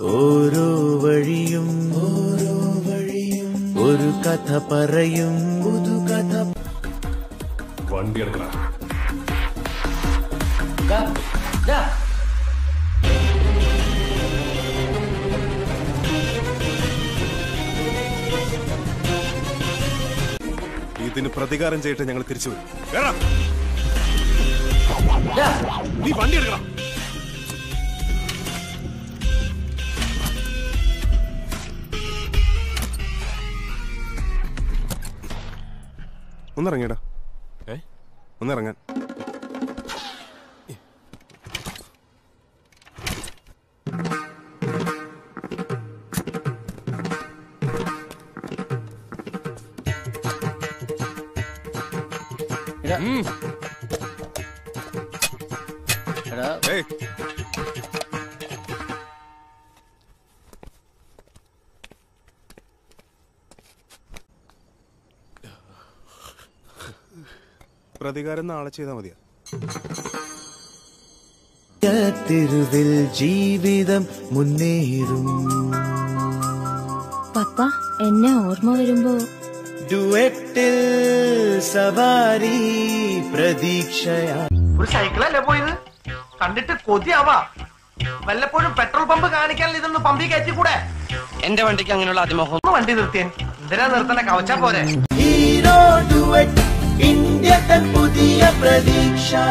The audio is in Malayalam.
ഓരോ വഴിയും ഓരോ വഴിയും ഒരു കഥ പറയും. പുതു കഥ വണ്ടി എടുക്കണം ഇതിന് പ്രതികാരം ചെയ്തിട്ട് ഞങ്ങൾ തിരിച്ചു വരും നീ വണ്ടി എടുക്കണം ഒന്നിറങ്ങിയടാ ഏ ഒന്നിറങ്ങാൻ ഏയ് പ്രതികാരം നാളെ ചെയ്താൽ മതിയാ. തെരുവിൽ ജീവിതം മുന്നേറും. പപ്പ എന്നെ ഓർമ്മ വരുമ്പോ ഡുവറ്റിൽ സവാരി പ്രതീക്ഷയാ. ഒരു സൈക്കിളല്ലേ പോയത്? കണ്ടിട്ട് കൊതിയാവാ. വല്ലപ്പോഴും പെട്രോൾ പമ്പ് കാണിക്കാൻ ഇതൊന്ന് പമ്പി കയറ്റി കൂടെ എന്റെ വണ്ടിക്ക് അങ്ങനെയുള്ള അതിമോഹം വണ്ടി നിർത്തിയേ. എന്തിനാ നിർത്തണ? കവച്ചാ പോരെ. ഹീറോ ഡുവറ്റ് प्रतीक्षा